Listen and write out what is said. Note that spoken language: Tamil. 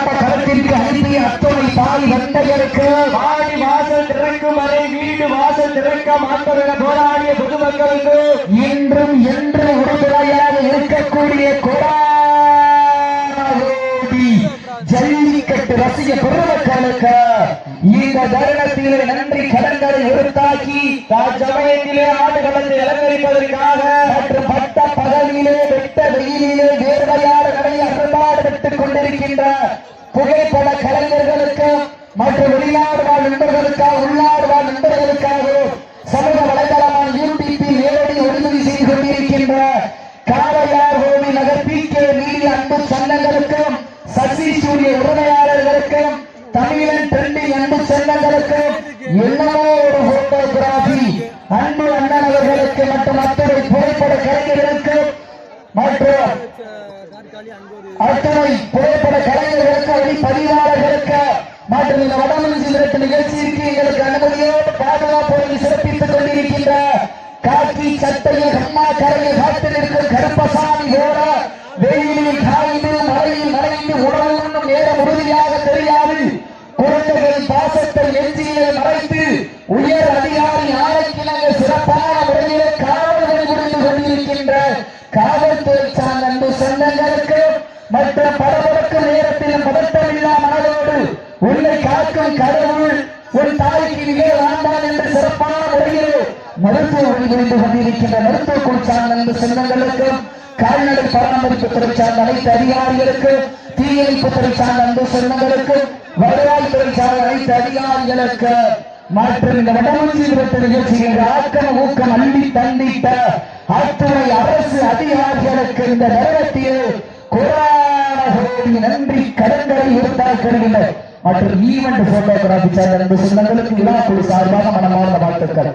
களத்திற்கு அனுப்பிய அத்துணை தாய் தந்தையருக்கு வாடி வாசல் திறக்கும் வரை வீடு வாசல் திறக்க மாட்டோம் என போராடிய பொதுமக்களுக்கு இன்றும் என்று உறுதுணையாக இருக்கக்கூடிய ஜல்லிக்கட்டு ரசிக பெருமக்களுக்கு இந்த தருணத்திலே நன்றி கடன்களை உறுத்தாக்கி சமயத்திலே ஆடுகளத்தை அலங்கரிப்பதற்காக மற்றும் பட்ட பதவியிலே வெட்ட வெயிலிலே இருக்கின்ற புகைப்பட கலைஞர்களுக்கு மற்றும் வெளிநாடு வாழ் நண்பர்களுக்காக உள்நாடு வாழ் நண்பர்களுக்காக சமூக வலைதளமான யூடிபி நேரடி ஒளிபதி செய்து கொண்டிருக்கின்ற காரையார் கோவி நகர் பி கே மீடியா அன்பு சொந்தங்களுக்கும் சசி சூரிய உரிமையாளர்களுக்கும் தமிழன் ட்ரெண்டிங் அன்பு சொந்தங்களுக்கும் என்னவோ மற்றும் அத்தனை புகைப்பட கலைஞர்களுக்கு ஒளி பதிவாளர்களுக்கு மற்றும் இந்த வடமஞ்சி விரட்டு நிகழ்ச்சிக்கு எங்களுக்கு அனுமதியோடு பாதுகாப்போடு சிறப்பித்துக் கொண்டிருக்கின்ற காக்கி சட்டையில் அம்மா கரையில் காத்து நிற்கும் கருப்பசாமி போல வெயிலில் காய்ந்து மழையில் நனைந்து உணவு உண்ணும் நேரம் உறுதியாக தெரியாது குழந்தைகளின் பாசத்தை நெஞ்சிலே மறைத்து உயர் அதிகாரி ஆணைக்கிணங்க சிறப்பான முறையிலே காவல்களை புரிந்து கொண்டிருக்கின்ற காவல்துறை சார்ந்த அன்பு சொந்தங்களுக்கு மற்ற படபடக்கும் நேரத்திலும் பதட்டமில்லா மனதோடு உன்னை காக்கும் கடவுள் ஒரு தாய்க்கு நிகழ வேண்டாம் என்று சிறப்பான முறையில் மருத்துவ உதவி கொண்டிருக்கின்ற மருத்துவ குழு சார்ந்த அன்பு சொந்தங்களுக்கும் கால்நடை பராமரிப்பு துறை சார்ந்த அனைத்து அதிகாரிகளுக்கு தீயணைப்பு துறை சார்ந்த அன்பு செல்வங்களுக்கு வருவாய் துறை சார்ந்த அனைத்து அதிகாரிகளுக்கு மற்றும் இந்த வடமஞ்சி விரட்டு நிகழ்ச்சியில் ஆக்கம் ஊக்கம் அள்ளி தண்டித்த அத்துறை அரசு அதிகாரி அதிகாரிகளுக்கு இந்த நேரத்தில் குரான நன்றி கடன்களை உறுத்தாக்குகின்றனர் மற்றும் ஈவெண்ட் போட்டோகிராபி சார்ந்த அன்பு சொந்தங்களுக்கு விழா குழு சார்பாக மனமார்ந்த வாழ்த்துக்கள்.